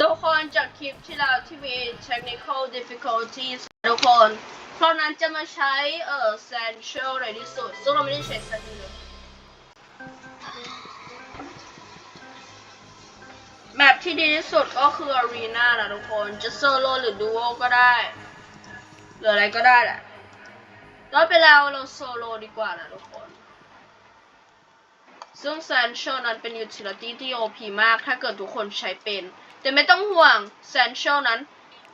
ทุกคนจากคลิปที่แล้วที่มี technical difficulties ทุกคน เพราะนั้นจะมาใช้เอ่อ Essential ในที่สุดซึ่งเราไม่ได้ใช้ Essential เลยแมปที่ดีที่สุดก็คือ Arena นะทุกคน จะโซโล่หรือดูโอก็ได้ หรืออะไรก็ได้แหละแล้วไปแล้วเราโซโล่ดีกว่านะทุกคน ซึ่ง Essential นั้นเป็น utility ที่ OP มาก ถ้าเกิดทุกคนใช้เป็น แต่ไม่ต้องห่วง Essential นั้น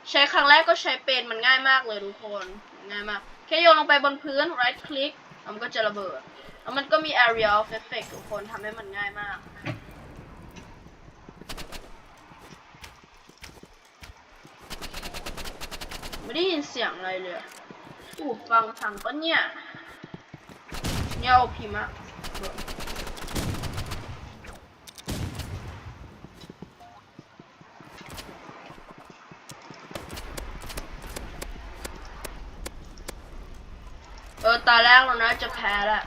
ใช้ครั้งแรกก็ใช้เป็นมันง่ายมากเลยทุกคนง่ายมาก แค่โยนลงไปบนพื้น right click มันก็จะระเบิด แล้วมันก็มี area of effect ทุกคนทำให้มันง่ายมากไม่ได้ยินเสียงอะไรเลยอู้ฟังพังปะเนี่ยเนี่ย OP มากเอ ตาแรกเราน่าจะแพ้แหละ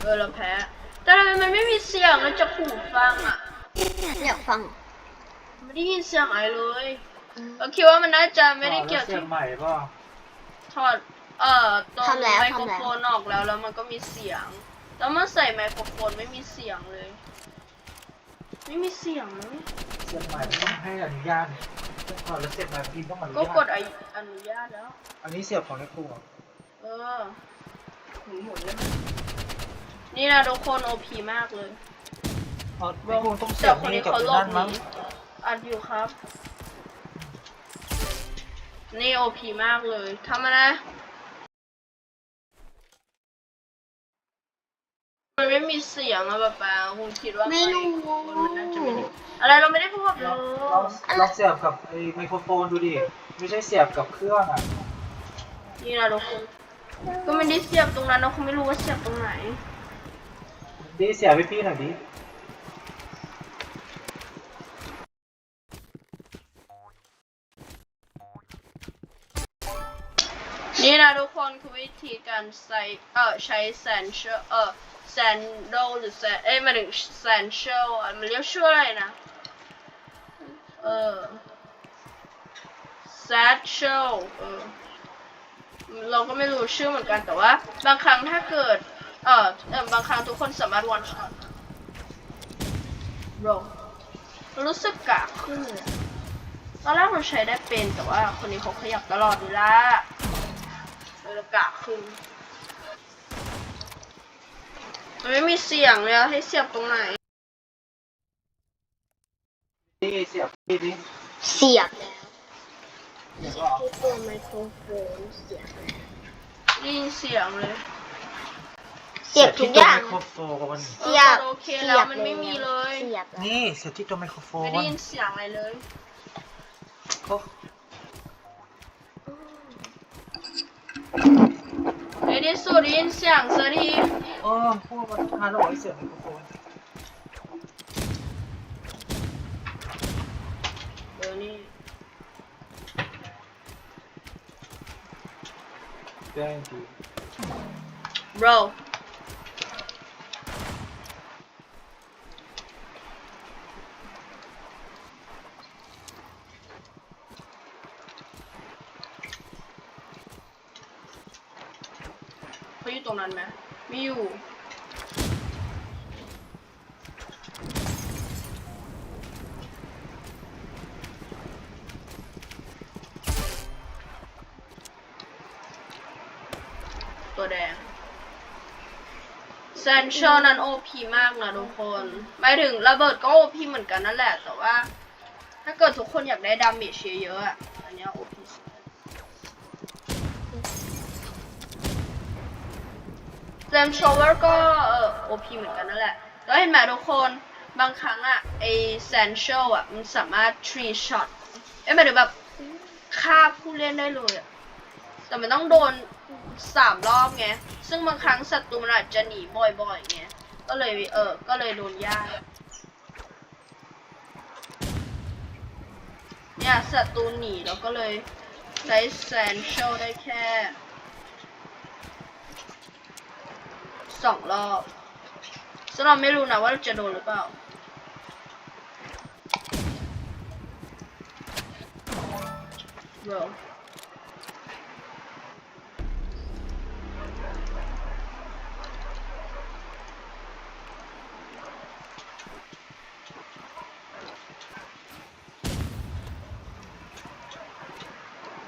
เออเราแพ้ แต่ทำไมมันไม่มีเสียงแล้วจะขู่ฟังอะอยากฟัง ไม่ได้ยินเสียงอะไรเลยเราคิดว่ามันน่าจะไม่ได้เกี่ยวเสีที่ยงใหม่ป่ะถอดเอ่อตรงทำแล้วไมโครทำแล้วโฟนออกแล้วแล้วมันก็มีเสียง แล้วเมื่อใส่ไมโครโฟนไม่มีเสียงเลย ไม่มีเสียงเลยเสียงใหม่ต้องให้อนุญาตก่อนแล้วเสียงใหม่พิมพ์ต้องอนุก็ญาตกดอนุญาตแล้ว อันนี้เสียบของในครัวเออหมุนหมุนเลยนี่นะทุกคนโอพีมากเลยอ๋อในครัวต้องเสีแต่ยบคนนี่นี้กับเขาหลนั่บนหมั้งนีอัดอยู่ครับ นี่โอพีมากเลยทำอะไร มันไม่มีเสียงอะแบบแปลคุณคิดว่าไม่รู้ มันน่าจะไม่ได้อะไรเราไม่ได้พูดเลเรายเราเราเสียบกับไอ้ไมโครโฟนดูดิ ไม่ใช่เสียบกับเครื่องอะ นี่นะทุกคนก็ไม่ได้เสียบตรงนั้นเราคงไม่รู้ว่าเสียบตรงไหน ดีเสียบให้พี่หน่อยดินี่นะทุกคนคือวิธีการใส่เออใช้แซนเชลเออแซนโดหรือแซนเอ้ยหมาถึงแซนเชลมันเรียกชื่ออะไรนะ เออแซนเชลเออเราก็ไม่รู้ชื่อเหมือนกันแต่ว่า บางครั้งถ้าเกิด เออเออบางครั้งทุกคนสามารถวันช็อตโรรู้สึกกากขึ้นตอนแรกเราใช้ได้เป็นแต่ว่าคนนี้เขาขยับตลอดเวลาเลยกะขึ้น มันไม่มีเสียงเลยอะให้เสียบตรงไหนดีเสียบพี่ดิเสียบแล้วเสียบว่าที่ตัวไมโครโฟนเสียบได้ยินเสียงเลย เสียบทุกอย่างไมโครโฟน เสียบออโอเคแล้วมันไม่มีเลย เสียบแล้วนี่เสียบที่ตัวไมโครโฟนไม่ได้ยินเสียงอะไรเลย โอ้ในที่สุดได้ยินเสียงสักที พวกมาทานแล้วบอเสียบไมโครโฟนเออนี่ได้ดี bro าอยู่ตรงนั้น ไหมไม่อยู่ตัวแดงเซนเชอร์นั้นโอพีมากนะทุกคนหมายถึงระเบิดก็โอพีเหมือนกันนั่นแหละ แต่ว่า ถ้าเกิดทุกคนอยากได้ดาเมจเยอะๆอะอันนี้โอ พีเซนโชเวอร์ก็เออโอพีเหมือนกันนั่นแหละ แล้วเห็นไหมทุกคนบางครั้งอะไอเซนเชลอะมันสามารถ tree shot เอ้ยหมายถึงแบบฆ่าผู้เล่นได้เลยอะแต่มันต้องโดนสามรอบไง ซึ่งบางครั้งศัตรูมันอาจจะหนีบ่อยๆไงก็เลยเออ ก็เลยโดนยาก เนี่ยศัตรูหนีแล้วก็เลยใช้แซนเชลได้แค่ สองรอบซึ่งเราไม่รู้นะว่าจะโดนหรือเปล่า bro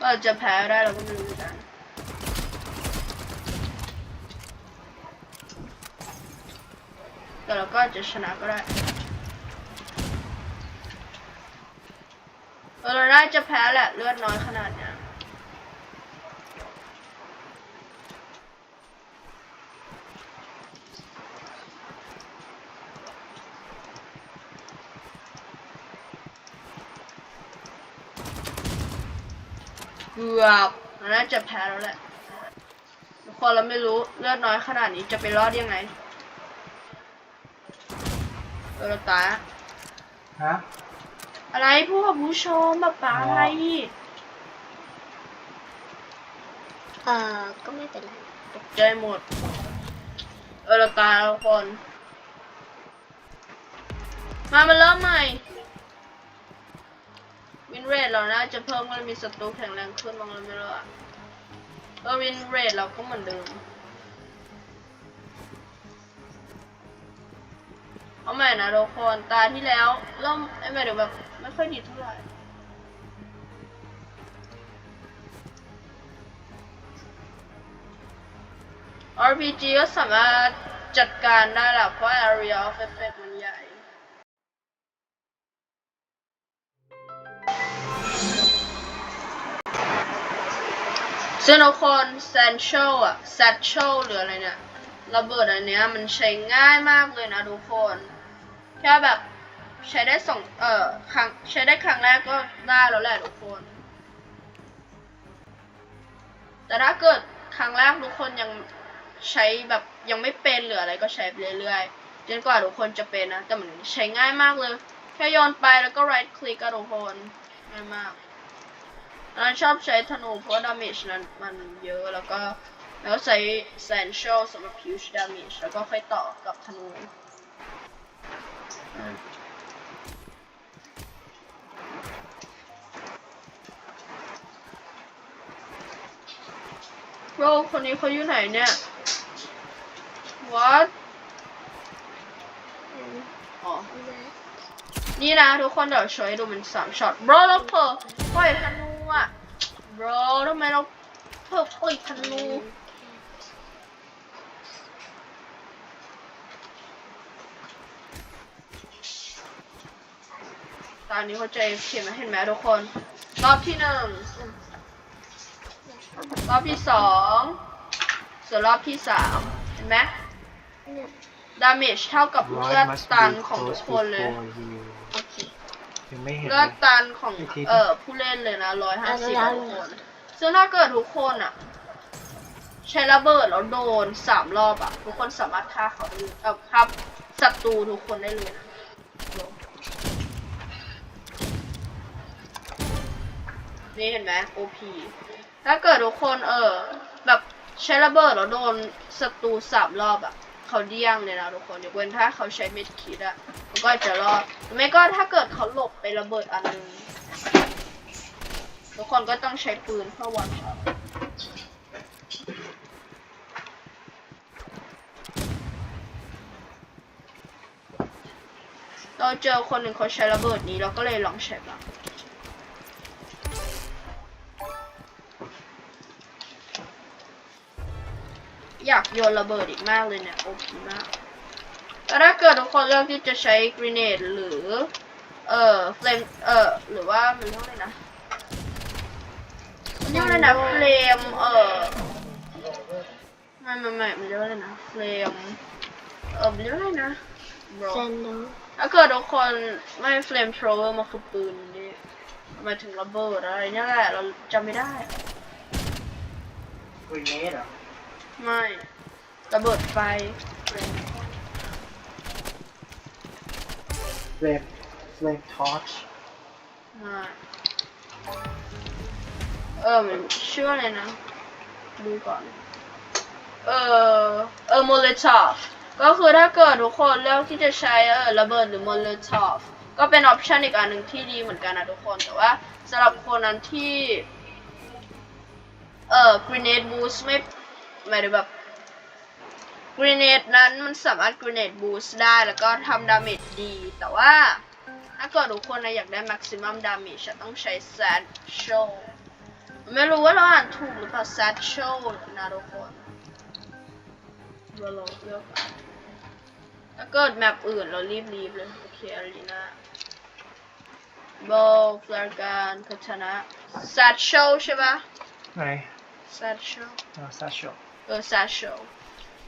ว่าจะแพ้ได้เราก็ไม่รู้นกัน แต่เราก็อา จจะชนะก็ได้เออเราน่าจะแพ้แหละเลือดน้อยขนาดเนี้ยเกือบเราน่าจะแพ้แล้วแหละทุกคนเราไม่รู้เลือดน้อยขนาดนี้จะไปรอดยังไง เออเราตายอะฮะ อะไรพวกผู้ชมแบบปาอะไรเออก็ไม่เป็นไรตกใจหมด เออเราตายแล้วทุกคน มามาเริ่มใหม่วินเรทเราน่าจะเพิ่มมันมีศัตรูแข็งแรงขึ้นบ้างแล้วไม่รู้อะเออวินเรทเราก็เหมือนเดิม เอาใหม่นะทุกคนตาที่แล้วเริ่มไอ้หมายถึงแบบไม่ค่อยดีเท่าไหร่ RPG ก็สามารถจัดการได้แหละเพราะ area of effect มันใหญ่ซึ่งทุกคน Satchel อะ Satchel หรืออะไรเนี่ย ระเบิดอันเนี้ยมันใช้ง่ายมากเลยนะทุกคนแค่แบบใช้ได้สองเอ่อครั้งใช้ได้ครั้งแรกก็ได้แล้วแหละทุกคน แต่ถ้าเกิดครั้งแรกทุกคนยังใช้แบบยังไม่เป็นหรืออะไรก็ใช้ไปเรื่อยๆจนกว่าทุกคนจะเป็นนะ แต่มันใช้ง่ายมากเลย แค่โยนไปแล้วก็ right click ก็ทุกคนง่ายมากเราชอบใช้ธนูเพราะว่า damage นั้นมันเยอะแล้วก็ แล้วใช้ essential สำหรับ huge damage แล้วก็ค่อยต่อกับธนูอืมโรคนนี้เขาอยู่ไหนเนี่ย what อ๋อ นี่นะทุกคนเดี๋ยวช่วยดูมันสามช็อต bro เราเพิ่ปล่อยธนูอะ bro ทำไมเราเพิ่ปล่อยธนู ต อนนี้เขาใจเขียนมาเห็นไหมทุกคน รอบที่หนึ่งรอบที่สองส่วนรอบที่สามเห็นไหมเนี่ยดาเมจเท่ากับเลือด must ตัน be ของทุก close คนเลย before you โอเคยังไม่เห็นเลือดตันของอีกทีเอ่อผู้เล่นเลยนะร้อยห้าสิบเอาทุกแล้ควนซึ่งถ้าเกิดทุกคนอะ ใช้ระเบิดแล้วโดนสามรอบอะ ทุกคนสามารถฆ่าเขาได้เลยเอ่อฆ่าศัตรูทุกคนได้เลยนะ นี่เห็นไหม OP ถ้าเกิดทุกคนเออ แบบใช้ระเบิดแล้วโดนศัตรูสามรอบอะเขาเดี้ยงเลยนะทุกคนยกเว้นถ้าเขาใช้เม็ดคิดอะมันก็จะรอดไม่ก็ถ้าเกิดเขาหลบไประเบิดอันนึงทุกคนก็ต้องใช้ปืนเพื่อวันช็อตเราเจอคนหนึ่งเขาใช้ระเบิดนี้เราก็เลยลองใช้บ้าง อยากโยนระเบิดอีกมากเลยเนี่ยโอเคมากแต่ถ้าเกิดทุกคนเลือกที่จะใช้กร n เน e หรือ เอ่อเฟลมเอ่อหรือว่ามันเรียกว่าอะไรนะมันเรียกว่าอะไรนะเฟลมเอ่อไม่ไม่ไม่มันเรียกว่าอะไรนะเฟลมเออมันเรียกว่าอะไรนะ bro เซนโดถ้าเกิดทุกคนไม่เฟลมโทรเวอร์มันคือปืนนี่หมายถึงระเบิดอะไรเนี่ยแหละเราจำไม่ได้กรีเนดเหรอ ไม่ระเบิดไฟเฟลมเฟลมทอร์ชไม่เออมันชื่ออะไรนะ ดูก่อน เออเออโมเลทอฟก็คือถ้าเกิดทุกคนเลือกที่จะใช้เออระเบิดหรือโมเลทอฟก็เป็นออปชันอีกอันหนึ่งที่ดีเหมือนกันนะทุกคนแต่ว่าสำหรับคนนั้นที่เออ grenade boost ไม่ หมายถึงแบบ grenade นั้นมันสามารถ grenade boost ได้แล้วก็ทำดาเมจดี แต่ว่าถ้าเกิดทุกคนนะอยากได้ maximum damage จะต้องใช้ satchel ไม่รู้ว่าเราอ่านถูกหรือเปล่า satchel นะทุกคนเราลองเลือกอ่านถ้าเกิดแมปอื่นเรารีบรีบๆเลย โอเคอารีนาโบฟลาการพัฒนะ satchel ใช่ปะไหน satchel อ่ เออ satchel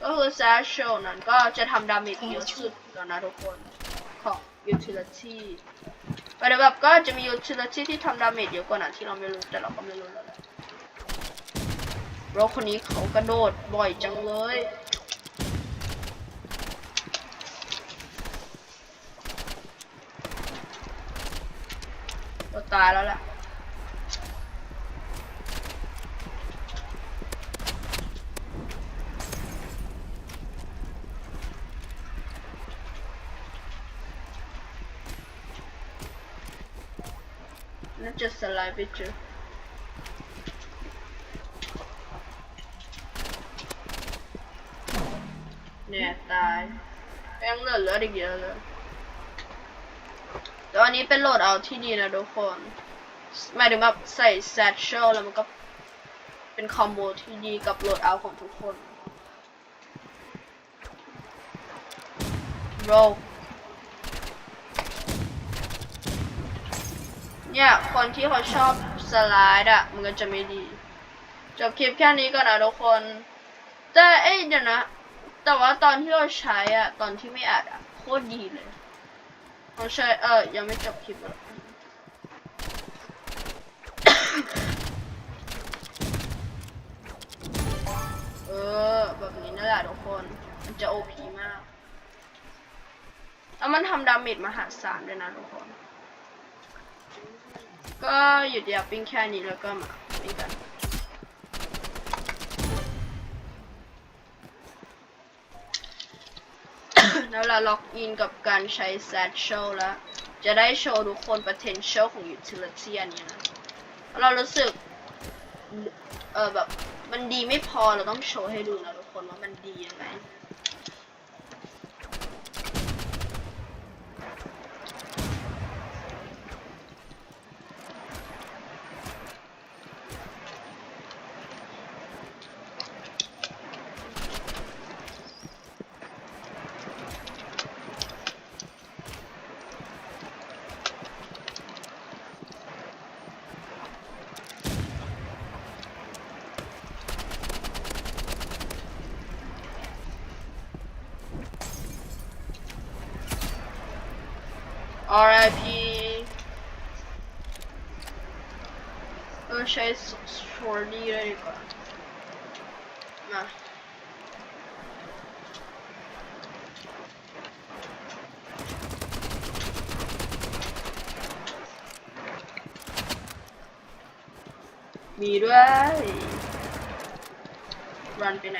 ก็คือ satchel นั้นก็จะทำดาเมจเยอะสุดแล้วนะทุกคนของ utility แต่แบบก็จะมี utility ที่ทำดาเมจเยอะกว่านั้นที่เราไม่รู้แต่เราก็ไม่รู้แล้วแหละเราคนนี้เขากระโดดบ่อยจังเลยก็ตายแล้วแหละ น่าจะสไลด์ไปเจอเนี่ยตายยังเหลือ เหลืออีกเยอะเลยแต่อันนี้เป็นโหลดเอาที่ดีนะทุกคนหมายถึงแบบใส่แซชเชลแล้วมันก็เป็นคอมโบที่ดีกับโหลดเอาของทุกคนโร เนี่ย คนที่เขาชอบสไลด์อะมันก็จะไม่ดี จบคลิปแค่นี้ก่อนนะทุกคน แต่เอ้ยเดี๋ยวนะ แต่ว่าตอนที่เราใช้อะตอนที่ไม่อัดอะโคตรดีเลยเราใช้เออยังไม่จบคลิปเลยเออ แบบนี้นั่นแหละทุกคน มันจะโอพีมาก แล้วมันทำดาเมจมหาศาลด้วยนะทุกคน ก็หยุดยาปิ้งแค่นี้แล้วก็มาปิ้งกันแล้วเราล็อกอินกับการใช้ satchel แล้ว จะได้โชว์ทุกคน potential ของ utility อันนี้นะเรารู้สึก เออแบบ มันดีไม่พอเราต้องโชว์ให้ดูนะทุกคนว่ามันดียังไง RIP เออใช้ชอร์ดี้เลยดีกว่า มา มีด้วย รันไปไหน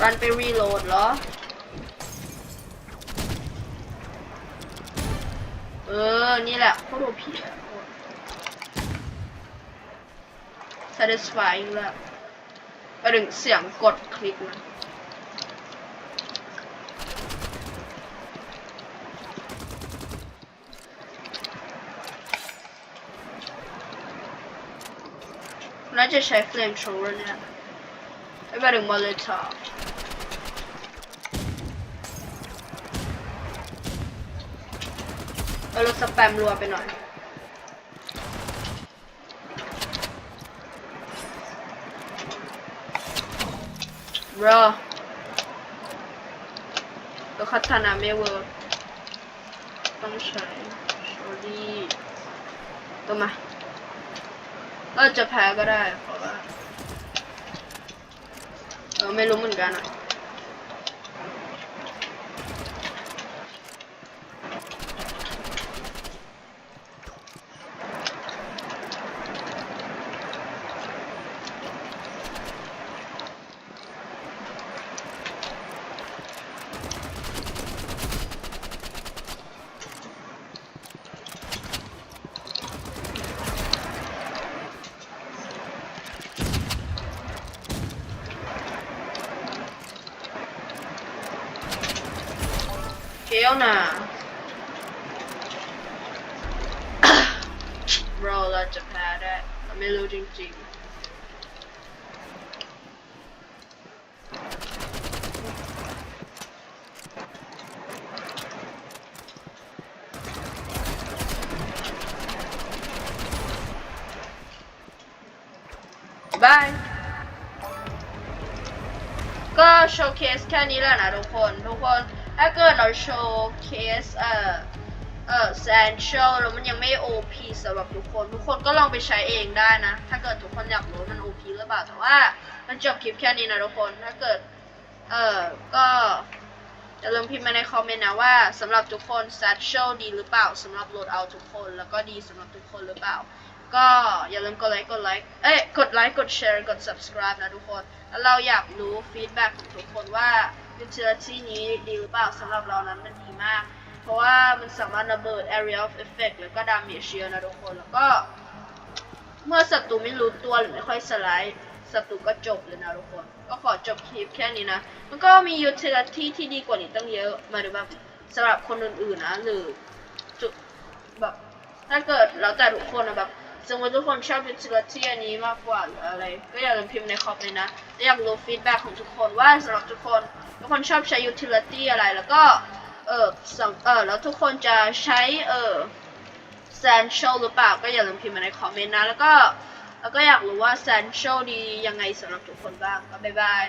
รันไปรีโหลดเหรอ เออ นี่แหละโคตรโอพีอะ satisfying แล้วไปถึงเสียงกดคลิกนะน่าจะใช้ flame thrower เนี่ยไปถึง molotov เอาเราสแปมรัวไปหน่อย บรอก็คัตนาไม่เวิร์กต้องใช้โชดี้ตัวมาก็จะแพ้ก็ได้เพราะว่าเออไม่รู้เหมือนกันอะ ล้วนะเราเราจะแพ้ได้เราไม่รู้จริงๆบาย ก็โชว์เคสแค่นี้แหละนะทุกคน ทุกคน ถ้าเกิดเราโชว์เคสเอ่อเอ่อแซนเชลแล้วมันยังไม่ OP สำหรับทุกคน ทุกคนก็ลองไปใช้เองได้นะ ถ้าเกิดทุกคนอยากรู้มัน OP หรือเปล่า แต่ว่ามันจบคลิปแค่นี้นะทุกคน ถ้าเกิด เอ่อ ก็อย่าลืมพิมพ์มาในคอมเมนต์นะว่าสำหรับทุกคนแซนเชลดีหรือเปล่าสำหรับโหลดเอาทุกคน แล้วก็ดีสำหรับทุกคนหรือเปล่า ก็อย่าลืมกดไลค์ กดไลค์ เอ้ย กดไลค์ กดแชร์ กด subscribe นะทุกคน แล้วเราอยากรู้ฟีดแบ็กของทุกคนว่า utility นี้ดีหรือเปล่าสำหรับเรานั้นมันดีมาก เพราะว่ามันสามารถระเบิด area of effect แล้วก็ damage เยอะนะทุกคน แล้วก็ เมื่อศัตรูไม่รู้ตัวหรือไม่ค่อยสไลด์ศัตรูก็จบเลยนะทุกคน ก็ขอจบคลิปแค่นี้นะ มันก็มี utility ที่ดีกว่านี้ตั้งเยอะ มายถึงแบบสำหรับคนอื่นๆนะ หรือจุดแบบถ้าเกิดแล้วแต่ทุกคนนะแบบ สมมติทุกคนชอบ utility อันนี้มากกว่าหรืออะไร ก็อย่าลืมพิมพ์ในคอมเลยนะและอยากรู้ feedback ของทุกคนว่าสำหรับทุกคนทุกคนชอบใช้ utility อะไรแล้วก็เออสังเออแล้วทุกคนจะใช้เออ essential หรือเปล่าก็อย่าลืมพิมพ์มาในคอมเมนต์นะ แล้วก็แล้วก็อยากรู้ว่า essential ดียังไงสำหรับทุกคนบ้างก็บ๊ายบาย